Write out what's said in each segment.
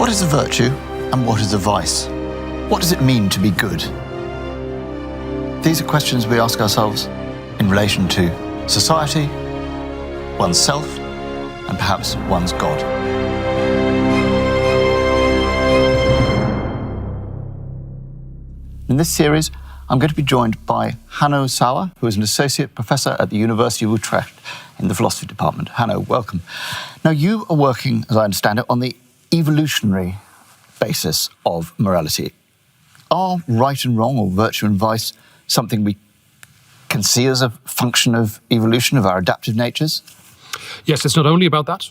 What is a virtue and what is a vice? What does it mean to be good? These are questions we ask ourselves in relation to society, oneself, and perhaps one's God. In this series, I'm going to be joined by Hanno Sauer, who is an associate professor at the University of Utrecht in the philosophy department. Hanno, welcome. Now, you are working, as I understand it, on the evolutionary basis of morality. Are right and wrong, or virtue and vice, something we can see as a function of evolution of our adaptive natures? Yes, it's not only about that,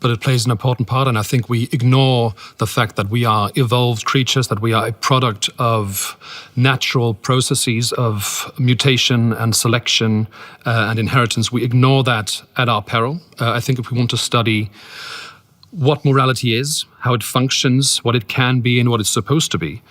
but it plays an important part. And I think we ignore the fact that we are evolved creatures, that we are a product of natural processes of mutation and selection uh, and inheritance. We ignore that at our peril. Uh, I think if we want to study what morality is, how it functions, what it can be, and what it's supposed to be,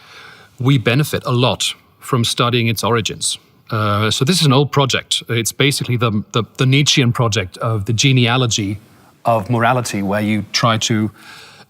we benefit a lot from studying its origins. Uh, so this is an old project. It's basically the, the, the Nietzschean project of the genealogy of morality, where you try to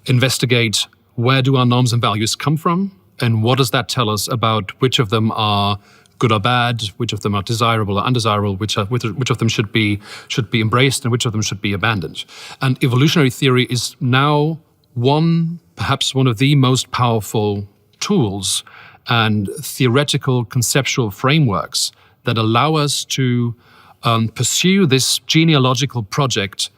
investigate where do our norms and values come from, and what does that tell us about which of them are good or bad, which of them are desirable or undesirable, which, are, which, which of them should be should be embraced, and which of them should be abandoned. And evolutionary theory is now one, perhaps one of the most powerful tools and theoretical conceptual frameworks that allow us to um, pursue this genealogical project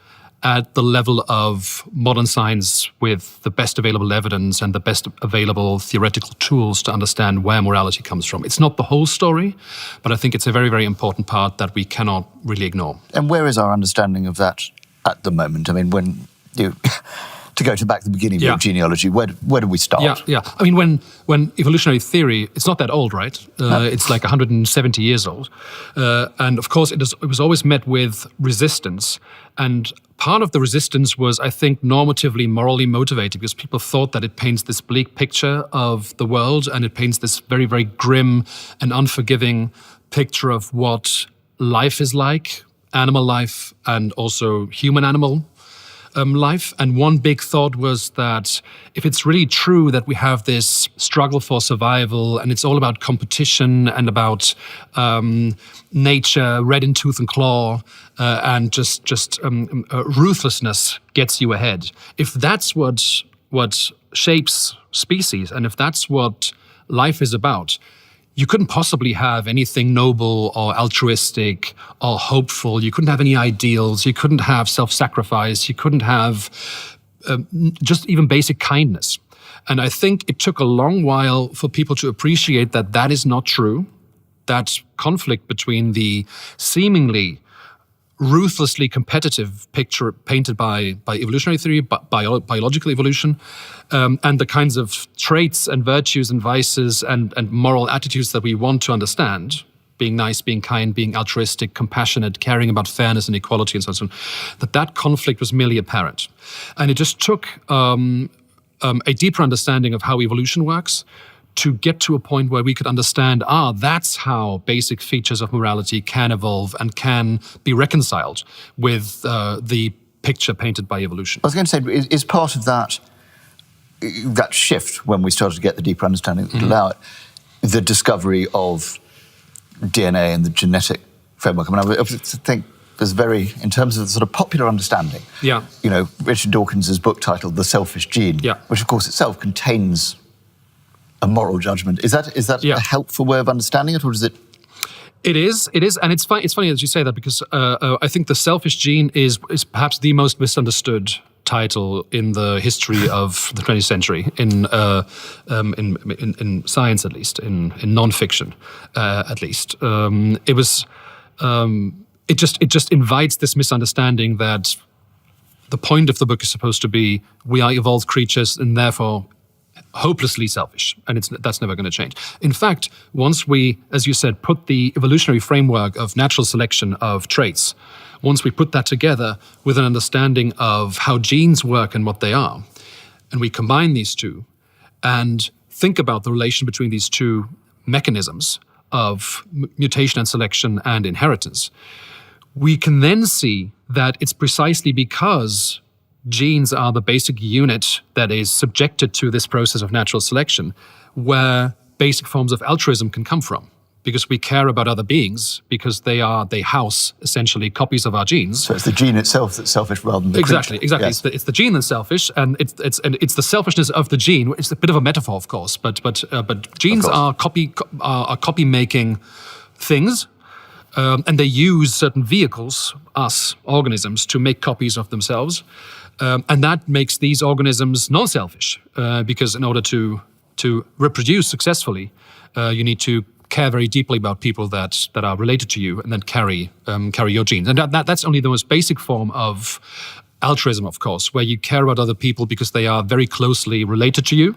at the level of modern science with the best available evidence and the best available theoretical tools to understand where morality comes from. It's not the whole story, but I think it's a very, very important part that we cannot really ignore. And where is our understanding of that at the moment? I mean, when you. to go to back to the beginning yeah. of genealogy, where, where do we start? Yeah, yeah. I mean, when, when evolutionary theory, it's not that old, right? Uh, no. It's like 170 years old. Uh, and of course, it, is, it was always met with resistance. And part of the resistance was, I think, normatively, morally motivated because people thought that it paints this bleak picture of the world and it paints this very, very grim and unforgiving picture of what life is like, animal life, and also human animal um, life. And one big thought was that if it's really true that we have this struggle for survival and it's all about competition and about um, nature, red in tooth and claw, uh, and just just um, uh, ruthlessness gets you ahead. If that's what what shapes species, and if that's what life is about, you couldn't possibly have anything noble or altruistic or hopeful. You couldn't have any ideals. You couldn't have self sacrifice. You couldn't have uh, just even basic kindness. And I think it took a long while for people to appreciate that that is not true. That conflict between the seemingly ruthlessly competitive picture painted by by evolutionary theory, bio, biological evolution, um, and the kinds of traits and virtues and vices and and moral attitudes that we want to understand. Being nice, being kind, being altruistic, compassionate, caring about fairness and equality, and so on. That that conflict was merely apparent, and it just took um, um, a deeper understanding of how evolution works to get to a point where we could understand ah, that's how basic features of morality can evolve and can be reconciled with uh, the picture painted by evolution. I was going to say, is, is, part of that that shift when we started to get the deeper understanding that would mm-hmm. allow it, the discovery of DNA and the genetic framework? I mean, I think there's very, in terms of the sort of popular understanding. Yeah. You know, Richard Dawkins' book titled The Selfish Gene, yeah. which of course itself contains a moral judgment. Is that is that yeah. a helpful way of understanding it, or is it? It is. It is, and it's funny. It's funny that you say that because uh, uh, I think the selfish gene is is perhaps the most misunderstood title in the history of the 20th century in uh, um, in, in, in science at least in in nonfiction uh, at least um, it was um, it just it just invites this misunderstanding that the point of the book is supposed to be we are evolved creatures and therefore hopelessly selfish, and it's, that's never going to change. In fact, once we, as you said, put the evolutionary framework of natural selection of traits, once we put that together with an understanding of how genes work and what they are, and we combine these two and think about the relation between these two mechanisms of mutation and selection and inheritance, we can then see that it's precisely because genes are the basic unit that is subjected to this process of natural selection, where basic forms of altruism can come from because we care about other beings because they are they house essentially copies of our genes. So it's the gene itself that's selfish rather than the exactly creature. exactly. Yes. It's, the, it's the gene that's selfish, and it's it's and it's the selfishness of the gene. It's a bit of a metaphor, of course, but but uh, but genes are copy are, are copy making things. Um, and they use certain vehicles, us organisms, to make copies of themselves, um, and that makes these organisms non-selfish. Uh, because in order to to reproduce successfully, uh, you need to care very deeply about people that that are related to you and then carry um, carry your genes. And that, that that's only the most basic form of altruism, of course, where you care about other people because they are very closely related to you.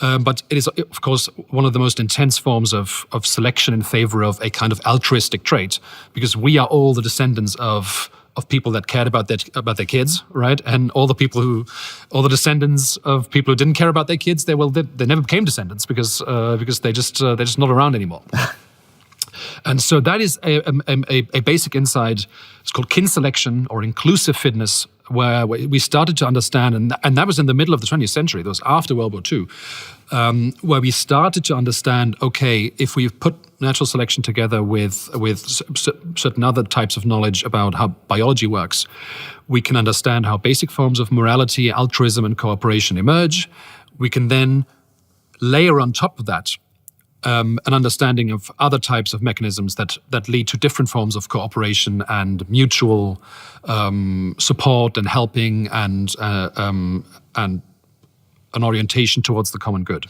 Um, but it is, of course, one of the most intense forms of, of selection in favor of a kind of altruistic trait, because we are all the descendants of of people that cared about their about their kids, right? And all the people who, all the descendants of people who didn't care about their kids, they well, they, they never became descendants because uh, because they just uh, they're just not around anymore. And so that is a, a, a, a basic insight. It's called kin selection or inclusive fitness, where we started to understand, and, and that was in the middle of the 20th century, that was after World War II, um, where we started to understand okay, if we put natural selection together with, with certain other types of knowledge about how biology works, we can understand how basic forms of morality, altruism, and cooperation emerge. We can then layer on top of that um, an understanding of other types of mechanisms that that lead to different forms of cooperation and mutual um, support and helping and uh, um, and an orientation towards the common good.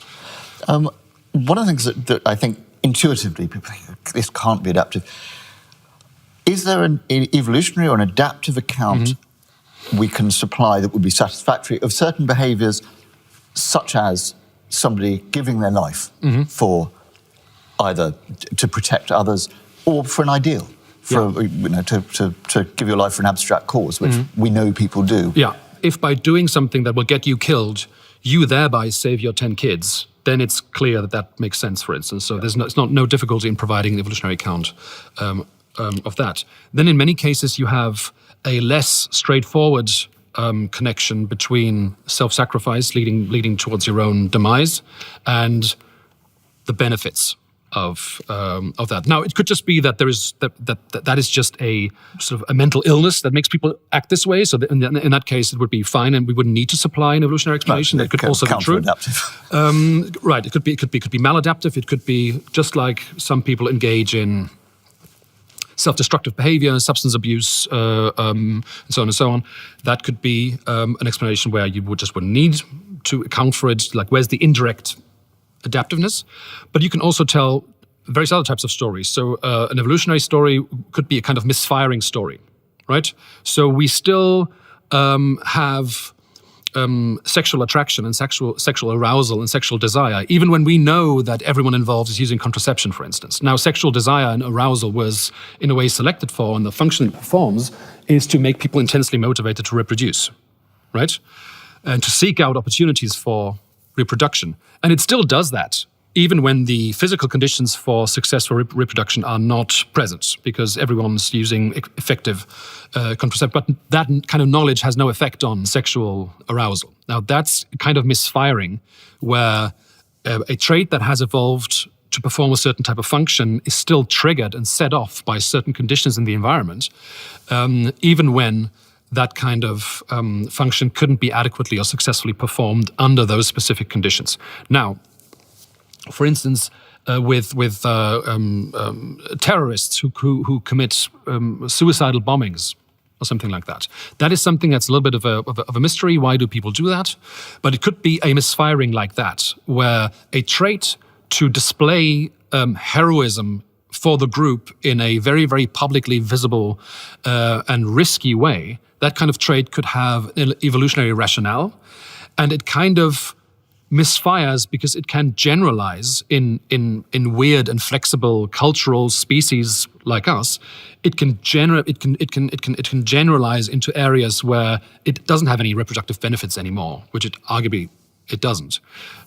Um, one of the things that, that I think intuitively people think this can't be adaptive. Is there an evolutionary or an adaptive account Mm-hmm. we can supply that would be satisfactory of certain behaviours, such as somebody giving their life Mm-hmm. for either to protect others or for an ideal, for you know to, to, to give your life for an abstract cause, which we know people do. Mm-hmm. Yeah, if by doing something that will get you killed, you thereby save your ten kids, then it's clear that that makes sense. For instance, so there's no, it's not no difficulty in providing an evolutionary account um, um, of that. Then in many cases you have a less straightforward um, connection between self-sacrifice leading leading towards your own demise and the benefits of um, of that. Now, it could just be that there is that, that that that is just a sort of a mental illness that makes people act this way. So in, in that case, it would be fine, and we wouldn't need to supply an evolutionary explanation. that could also be true. Um, right. It could be. It could be. It could be maladaptive. It could be just like some people engage in self-destructive behavior, substance abuse, uh, um, and so on and so on. That could be um, an explanation where you would just wouldn't need to account for it. Like, where's the indirect adaptiveness? But you can also tell various other types of stories. So, uh, an evolutionary story could be a kind of misfiring story, right? So we still um, have um, sexual attraction and sexual sexual arousal and sexual desire, even when we know that everyone involved is using contraception, for instance. Now, sexual desire and arousal was, in a way, selected for, and the function it performs is to make people intensely motivated to reproduce, right? And to seek out opportunities for reproduction. And it still does that, even when the physical conditions for successful rep- reproduction are not present, because everyone's using effective uh. But that kind of knowledge has no effect on sexual arousal. Now, that's kind of misfiring, where uh, a trait that has evolved to perform a certain type of function is still triggered and set off by certain conditions in the environment, um, even when that kind of um, function couldn't be adequately or successfully performed under those specific conditions. Now, for instance, uh, with with uh, um, um, terrorists who who, who commit um, suicidal bombings or something like that. That is something that's a little bit of a, of a of a mystery. Why do people do that? But it could be a misfiring like that, where a trait to display um, heroism for the group in a very very publicly visible uh, and risky way. That kind of trade could have an evolutionary rationale, and it kind of misfires because it can generalize in in in weird and flexible cultural species like us it can gener- it can it can it can it can generalize into areas where it doesn't have any reproductive benefits anymore which it arguably it doesn't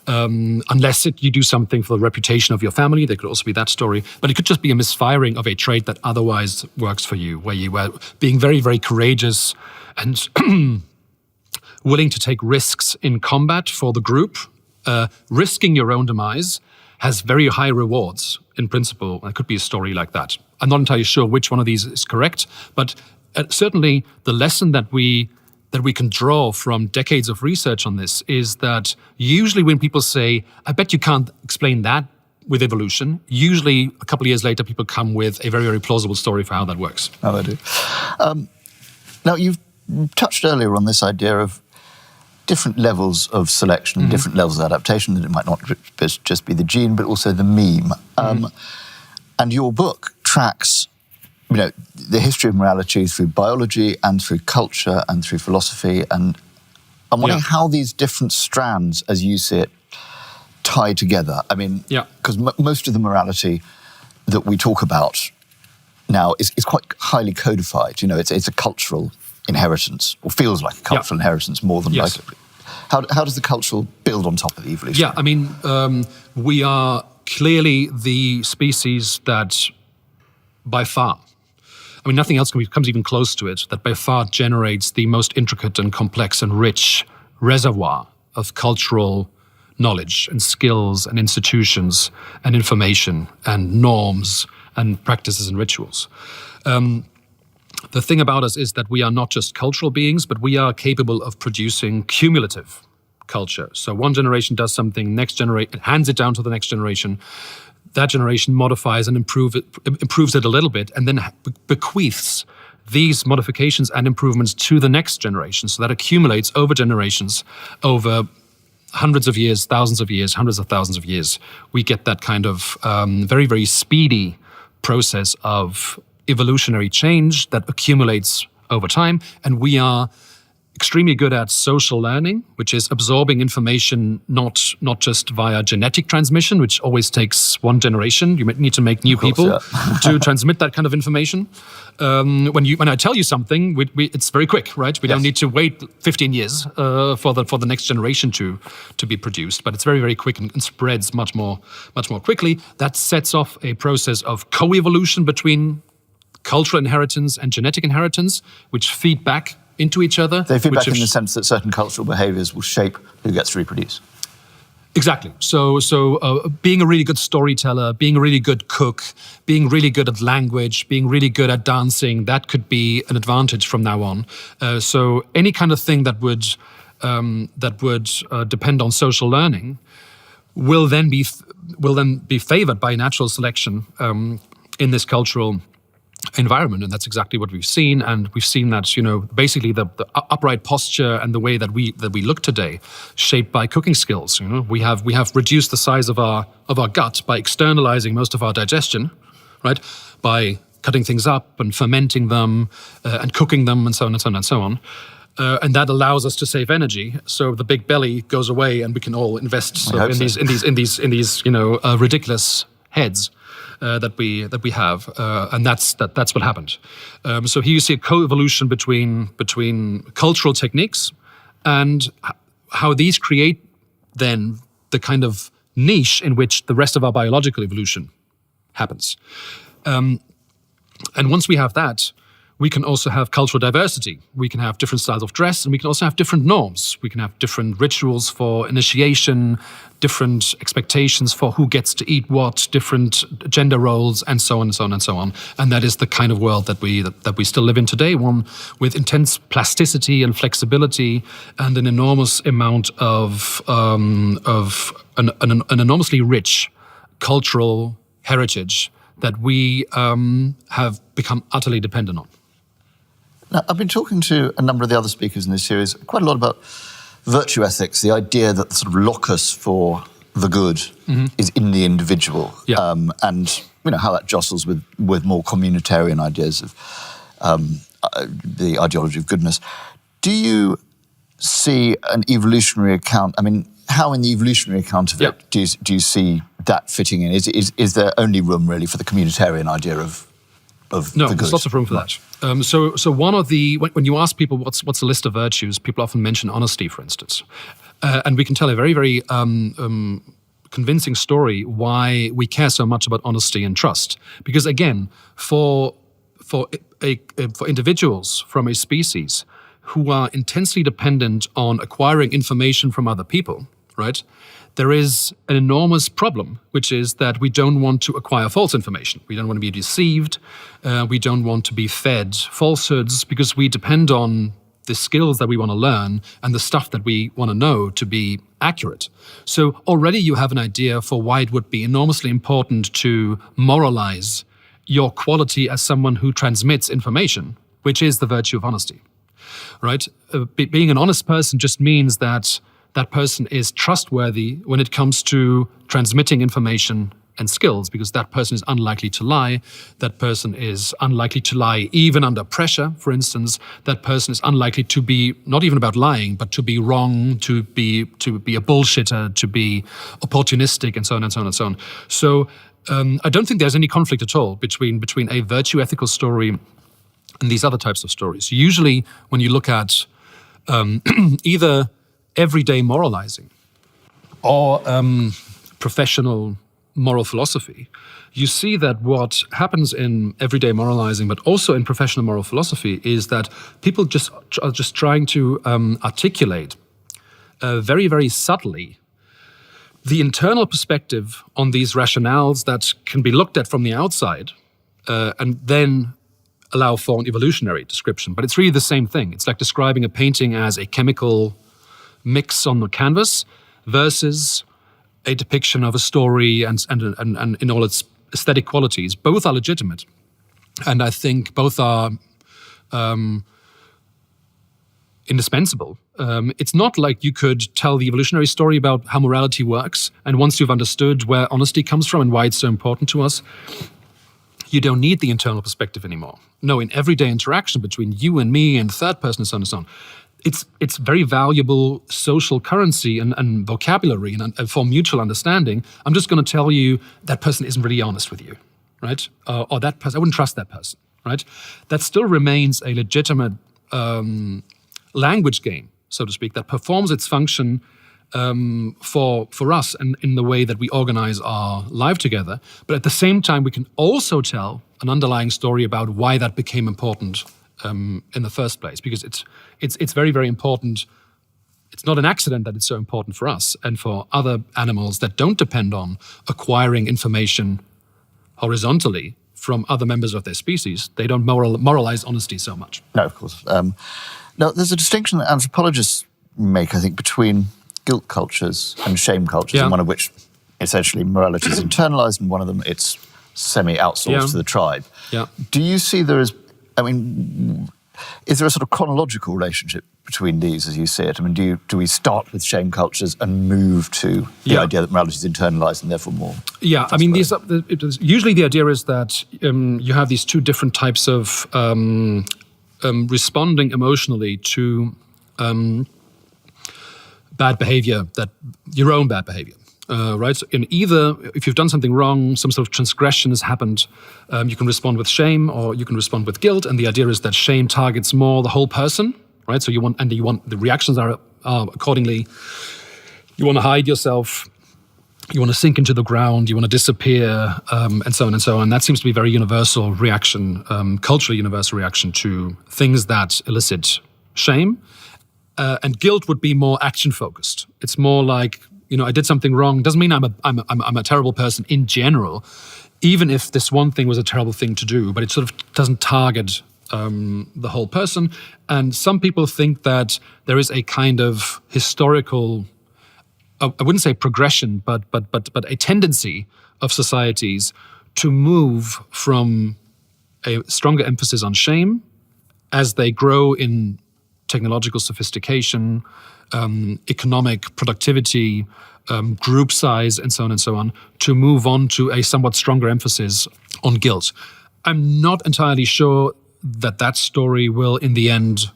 um, unless it, you do something for the reputation of your family there could also be that story but it could just be a misfiring of a trait that otherwise works for you where you were being very very courageous and willing to take risks in combat for the group, uh, risking your own demise has very high rewards in principle. It could be a story like that. I'm not entirely sure which one of these is correct, but uh, certainly the lesson that we that we can draw from decades of research on this is that usually when people say, "I bet you can't explain that," with evolution, usually a couple of years later, people come with a very, very plausible story for how that works. Oh, they do. Um, now, you've touched earlier on this idea of different levels of selection, mm-hmm. different levels of adaptation, that it might not just be the gene, but also the meme. Um, mm-hmm. And your book tracks you know, the history of morality through biology and through culture and through philosophy. And I'm wondering yeah. how these different strands, as you see it, tie together. I mean, because m- most of the morality that we talk about now is, is quite highly codified. You know, it's, it's a cultural inheritance, or feels like a cultural yeah. inheritance more than yes. like. How, how does the cultural build on top of the evolution? Yeah, I mean, um, we are clearly the species that by far I mean, nothing else comes even close to it, that by far generates the most intricate and complex and rich reservoir of cultural knowledge and skills and institutions and information and norms and practices and rituals. Um, the thing about us is that we are not just cultural beings, but we are capable of producing cumulative culture. So one generation does something, next generation hands it down to the next generation that generation modifies and improve it, improves it a little bit, and then bequeaths these modifications and improvements to the next generation. So that accumulates over generations, over hundreds of years, thousands of years, hundreds of thousands of years. We get that kind of um, very, very speedy process of evolutionary change that accumulates over time. And we are extremely good at social learning, which is absorbing information not not just via genetic transmission, which always takes one generation. You need to make new course, people yeah. to transmit that kind of information. Um, when you when I tell you something, we, we, it's very quick, right? We yes. don't need to wait 15 years uh, for the for the next generation to to be produced, but it's very very quick and, and spreads much more much more quickly. That sets off a process of co-evolution between cultural inheritance and genetic inheritance, which feed back into each other. They feed back in the sense that certain cultural behaviors will shape who gets to reproduce. Exactly. So, so uh, being a really good storyteller, being a really good cook, being really good at language, being really good at dancing, that could be an advantage from now on. Uh, so, any kind of thing that would um, that would uh, depend on social learning will then be will then be favored by natural selection um, in this cultural environment and that's exactly what we've seen and we've seen that you know basically the, the, upright posture and the way that we that we look today shaped by cooking skills you know we have we have reduced the size of our of our gut by externalizing most of our digestion right by cutting things up and fermenting them uh, and cooking them and so on and so on and so on uh, and that allows us to save energy. So the big belly goes away, and we can all invest so in, so. these, in these in these in these you know uh, ridiculous heads uh, that we that we have, uh, and that's that, that's what happened. Um, so here you see a co-evolution between between cultural techniques and how these create then the kind of niche in which the rest of our biological evolution happens. Um, and once we have that, we can also have cultural diversity. We can have different styles of dress, and we can also have different norms. We can have different rituals for initiation, different expectations for who gets to eat what, different gender roles, and so on and so on and so on. And that is the kind of world that we that, that we still live in today, one with intense plasticity and flexibility, and an enormous amount of um, of an, an, an enormously rich cultural heritage that we um, have become utterly dependent on. Now, I've been talking to a number of the other speakers in this series quite a lot about virtue ethics, the idea that the sort of locus for the good mm-hmm. is in the individual, yeah. um, and you know how that jostles with with more communitarian ideas of um, uh, the ideology of goodness. Do you see an evolutionary account? I mean, how in the evolutionary account of it do you, do you see that fitting in? Is, is is there only room really for the communitarian idea of of no, the there's lots of room for that. Um, so, so one of the when, when, you ask people what's what's a list of virtues, people often mention honesty, for instance, uh, and we can tell a very very um, um, convincing story why we care so much about honesty and trust. Because again, for for a, a, for individuals from a species who are intensely dependent on acquiring information from other people, right? There is an enormous problem, which is that we don't want to acquire false information. We don't want to be deceived. Uh, we don't want to be fed falsehoods because we depend on the skills that we want to learn and the stuff that we want to know to be accurate. So already you have an idea for why it would be enormously important to moralize your quality as someone who transmits information, which is the virtue of honesty. Right? Uh, be, being an honest person just means that that person is trustworthy when it comes to transmitting information and skills because that person is unlikely to lie. That person is unlikely to lie even under pressure, for instance. That person is unlikely to be not even about lying, but to be wrong, to be to be a bullshitter, to be opportunistic, and so on and so on and so on. So um, I don't think there's any conflict at all between between a virtue ethical story and these other types of stories. Usually, when you look at um, either everyday moralizing or um, professional moral philosophy, you see that what happens in everyday moralizing, but also in professional moral philosophy, is that people just are just trying to um, articulate uh, very, very subtly the internal perspective on these rationales that can be looked at from the outside, uh, and then allow for an evolutionary description. But it's really the same thing. It's like describing a painting as a chemical mix on the canvas versus a depiction of a story and, and, and, and in all its aesthetic qualities. Both are legitimate. And I think both are um, indispensable. Um, it's not like you could tell the evolutionary story about how morality works, and once you've understood where honesty comes from and why it's so important to us, you don't need the internal perspective anymore. No, in everyday interaction between you and me and third person and so on and so on, it's it's very valuable social currency and, and vocabulary and, and, for mutual understanding. I'm just going to tell you that person isn't really honest with you, right? Uh, or that person, I wouldn't trust that person, right? That still remains a legitimate um, language game, so to speak, that performs its function um, for for us and in the way that we organize our life together. But at the same time, we can also tell an underlying story about why that became important um, in the first place, because it's it's it's very very important. It's not an accident that it's so important for us and for other animals that don't depend on acquiring information horizontally from other members of their species. They don't moral, moralize honesty so much. No, of course. Um, now, there's a distinction that anthropologists make, I think, between guilt cultures and shame cultures, Yeah. and one of which essentially morality is internalized, and one of them it's semi outsourced Yeah. to the tribe. Yeah. Do you see there is, I mean, is there a sort of chronological relationship between these as you see it? I mean, do, you, do we start with shame cultures and move to the Yeah. idea that morality is internalized and therefore more? Yeah, I mean, these are, usually the idea is that um, you have these two different types of um, um, responding emotionally to um, bad behavior, that your own bad behavior. Uh, right? So in either, if you've done something wrong, some sort of transgression has happened, um, you can respond with shame or you can respond with guilt. And the idea is that shame targets more the whole person, right? So you want, and you want the reactions are, accordingly. You want to hide yourself you want to sink into the ground, you want to disappear, um, and so on and so on. That seems to be very universal reaction, um, culturally universal reaction to things that elicit shame. Uh, and guilt would be more action focused. It's more like, you know, I did something wrong. Doesn't mean I'm a, I'm a, I'm a- terrible person in general, even if this one thing was a terrible thing to do, but it sort of doesn't target um, the whole person. And some people think that there is a kind of historical I wouldn't say progression, but but but but a tendency of societies to move from a stronger emphasis on shame as they grow in technological sophistication, um, economic productivity, um, group size, and so on and so on, to move on to a somewhat stronger emphasis on guilt. I'm not entirely sure that that story will, in the end,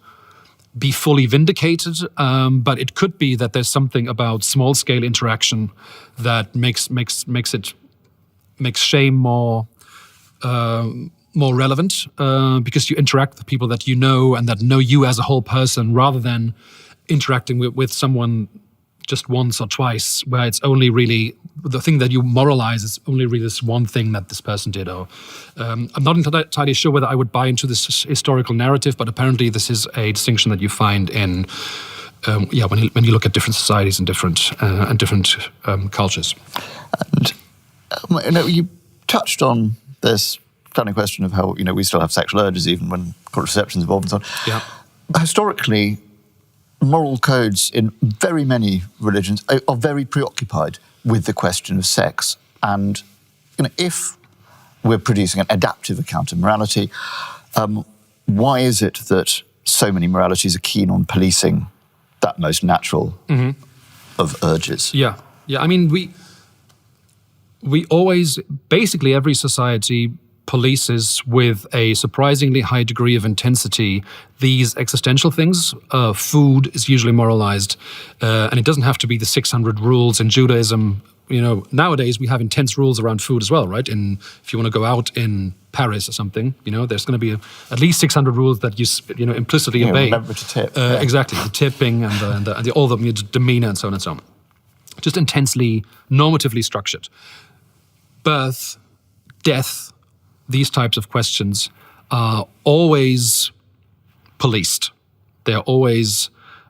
be fully vindicated, um, but it could be that there's something about small scale interaction that makes makes makes it makes shame more um more relevant uh, because you interact with people that you know and that know you as a whole person rather than interacting with, with someone just once or twice, where it's only really the thing that you moralize is only really this one thing that this person did. Or um, I'm not entirely sure whether I would buy into this historical narrative, but apparently this is a distinction that you find in. Um, yeah, when you, when you look at different societies and different uh, and different um, cultures, and um, you, know, you touched on this funny question of how you know we still have sexual urges even when contraception's involved and so on. Yeah. Historically, moral codes in very many religions are, are very preoccupied with the question of sex. And you know, if we're producing an adaptive account of morality, um, why is it that so many moralities are keen on policing that most natural of urges? Yeah, yeah. I mean, we we always basically every society polices with a surprisingly high degree of intensity these existential things. Uh, food is usually moralized, uh, and it doesn't have to be the 600 rules in Judaism. You know, nowadays we have intense rules around food as well, right? And if you want to go out in Paris or something, you know, there's going to be a, at least 600 rules that you, you know, implicitly Yeah, obey. remember to tip, Uh, yeah. Exactly, the tipping and, the, and, the, and the, all the demeanor and so on and so on. Just intensely normatively structured birth, death, these types of questions are always policed. They're always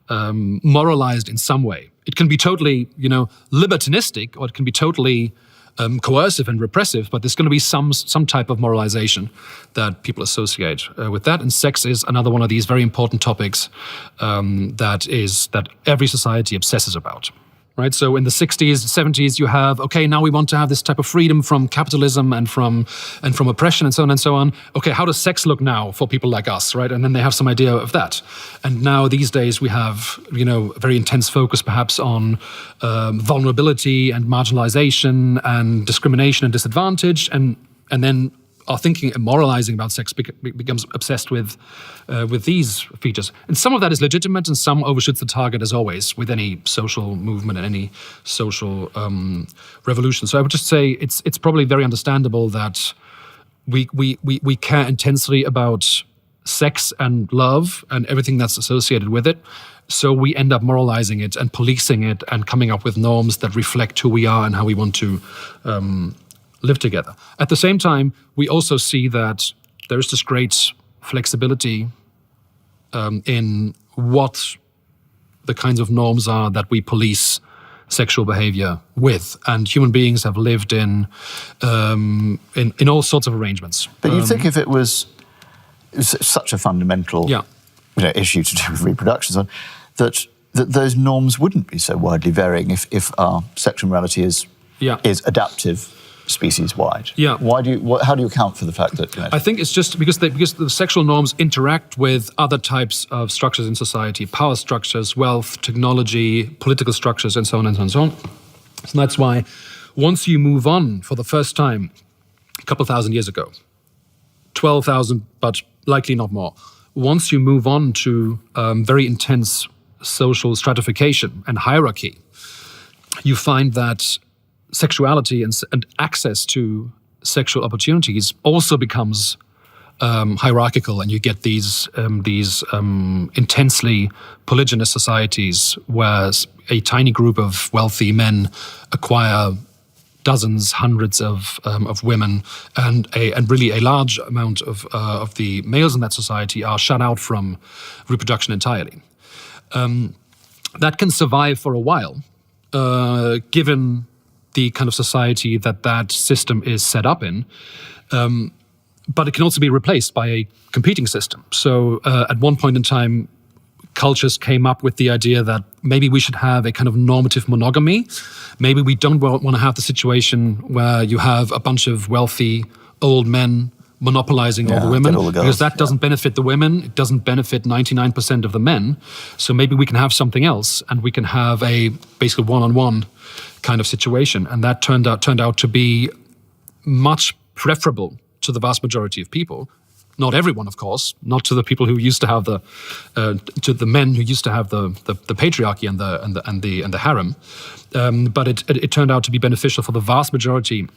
um, moralized in some way. It can be totally, you know, libertinistic, or it can be totally um, coercive and repressive. But there's going to be some some type of moralization that people associate uh, with that. And sex is another one of these very important topics um, that is that every society obsesses about right? So in the 60s, 70s, you have okay, now we want to have this type of freedom from capitalism and from and from oppression and so on and so on. Okay, how does sex look now for people like us, right? And then they have some idea of that. And now these days we have you know a very intense focus perhaps on um, vulnerability and marginalization and discrimination and disadvantage and and then our thinking and moralizing about sex becomes obsessed with uh, with these features. And some of that is legitimate, and some overshoots the target, as always, with any social movement and any social um, revolution. So I would just say it's it's probably very understandable that we we we, we care intensely about sex and love and everything that's associated with it. So we end up moralizing it and policing it and coming up with norms that reflect who we are and how we want to um, live together. At the same time, we also see that there is this great flexibility um, in what the kinds of norms are that we police sexual behavior with, and human beings have lived in um, in, in all sorts of arrangements. But you think if it was, it was such a fundamental Yeah. you know, issue to do with reproduction, so on, that that those norms wouldn't be so widely varying if, if our sexual morality is Yeah. is adaptive species wide. Yeah. Why do you? What, how do you account for the fact that you know? I think it's just because they, because the sexual norms interact with other types of structures in society, power structures, wealth, technology, political structures, and so on and so on and so on. So that's why once you move on for the first time, a couple thousand years ago, twelve thousand, but likely not more. Once you move on to um, very intense social stratification and hierarchy, you find that sexuality and, and access to sexual opportunities also becomes um, hierarchical, and you get these um, these um, intensely polygynous societies where a tiny group of wealthy men acquire dozens, hundreds of um, of women, and a and really a large amount of uh, of the males in that society are shut out from reproduction entirely. Um, that can survive for a while, uh, given the kind of society that that system is set up in. Um, but it can also be replaced by a competing system. So uh, at one point in time, cultures came up with the idea that maybe we should have a kind of normative monogamy. Maybe we don't want to have the situation where you have a bunch of wealthy old men monopolizing all the women all the because that doesn't benefit the women it doesn't benefit 99% of the men so maybe we can have something else and we can have a basically one-on-one kind of situation and that turned out turned out to be much preferable to the vast majority of people. Not everyone, of course, not to the people who used to have the, uh, to the men who used to have the, the, the patriarchy and the and the and the and the harem, um, but it, it it turned out to be beneficial for the vast majority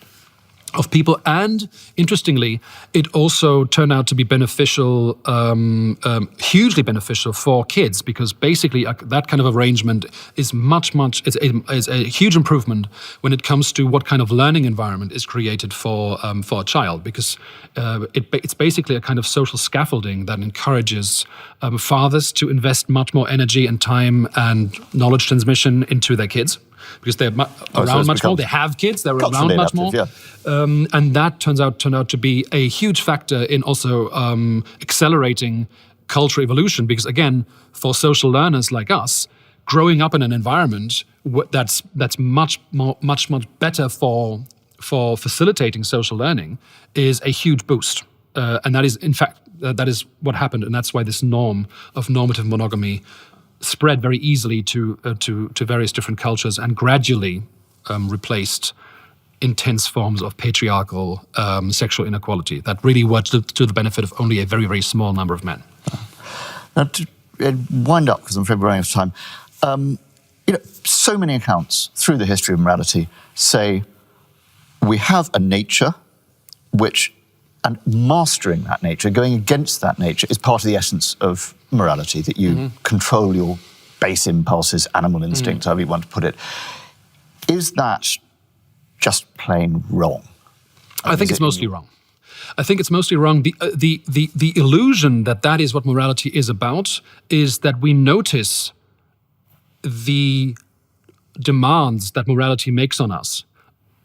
of people. And interestingly, it also turned out to be beneficial, um, um, hugely beneficial for kids, because basically uh, that kind of arrangement is much, much, is a, a huge improvement when it comes to what kind of learning environment is created for, um, for a child, because uh, it, it's basically a kind of social scaffolding that encourages um, fathers to invest much more energy and time and knowledge transmission into their kids because they're mu- Oh, around it's much more. They have kids. They're around much more. adaptive, Um, and that turns out turned out to be a huge factor in also um, accelerating cultural evolution. Because again, for social learners like us, growing up in an environment that's that's much more much much better for for facilitating social learning is a huge boost. Uh, and that is in fact uh, that is what happened, and that's why this norm of normative monogamy spread very easily to uh, to to various different cultures and gradually um, replaced intense forms of patriarchal um, sexual inequality that really were to, to the benefit of only a very very small number of men. Now, to uh, wind up, because I'm afraid we're running out of time, um, you know, so many accounts through the history of morality say we have a nature which, and mastering that nature, going against that nature, is part of the essence of morality, that you control your base impulses, animal instincts, however you want to put it. Is that just plain wrong? I think it's it- mostly wrong. I think it's mostly wrong. The, uh, the, the, the illusion that that is what morality is about is that we notice the demands that morality makes on us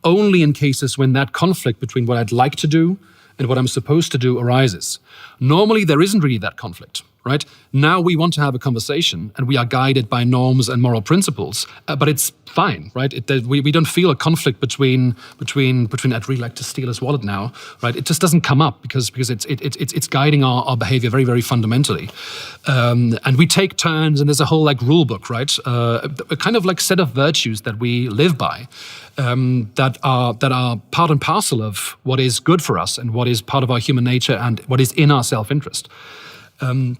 only in cases when that conflict between what I'd like to do and what I'm supposed to do arises. Normally, there isn't really that conflict, right? Now we want to have a conversation and we are guided by norms and moral principles, uh, but it's fine, right? It, we, we don't feel a conflict between between between I'd really like to steal his wallet now, right? It just doesn't come up because because it's it, it, it's it's guiding our, our behavior very very fundamentally, um, and we take turns and there's a whole like rule book, right? Uh, a kind of like set of virtues that we live by, um, that are that are part and parcel of what is good for us and what is part of our human nature and what is in our self interest. Um,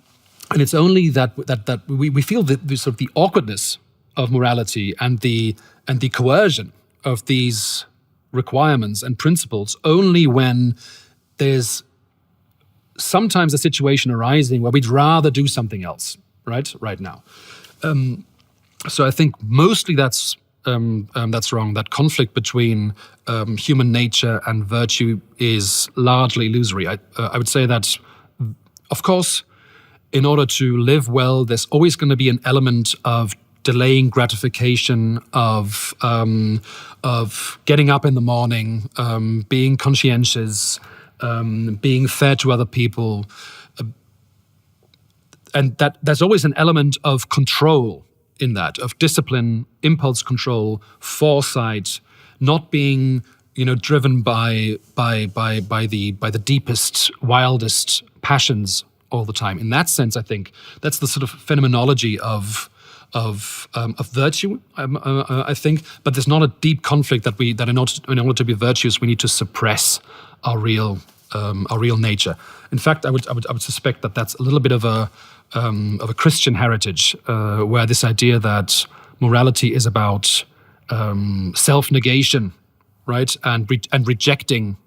and it's only that that that we, we feel the, the sort of the awkwardness of morality and the and the coercion of these requirements and principles only when there's sometimes a situation arising where we'd rather do something else right right now um, so I think mostly that's um, um, that's wrong. That conflict between um, human nature and virtue is largely illusory. I, uh, I would say that, of course, in order to live well, there's always going to be an element of delaying gratification, of um, of getting up in the morning, um, being conscientious, um, being fair to other people, and that there's always an element of control in that of discipline impulse control foresight not being you know driven by by by by the by the deepest wildest passions all the time. In that sense i think that's the sort of phenomenology of of um, of virtue um, uh, i think. But there's not a deep conflict that we that in order, to, in order to be virtuous we need to suppress our real um, our real nature. In fact I would, I would i would suspect that that's a little bit of a um, of a Christian heritage, uh, where this idea that morality is about um, self-negation, right, and re- and rejecting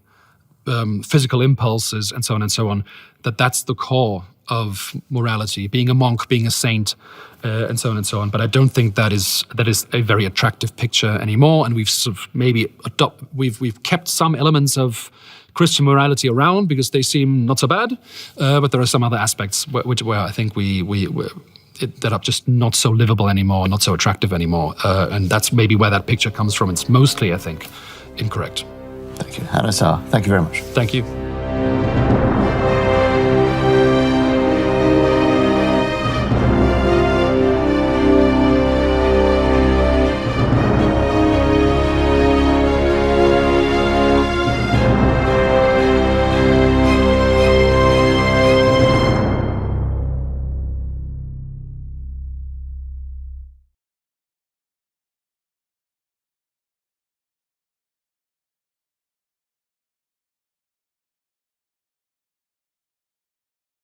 um, physical impulses and so on and so on. That that's the core of morality, being a monk, being a saint, uh, and so on and so on. But I don't think that is that is a very attractive picture anymore. And we've sort of maybe adopt we've we've kept some elements of Christian morality around because they seem not so bad, uh, but there are some other aspects which, where I think we we. we it, that are just not so livable anymore, not so attractive anymore, uh, and that's maybe where that picture comes from. It's mostly, I think, incorrect. Thank you. Sauer, thank you very much. Thank you.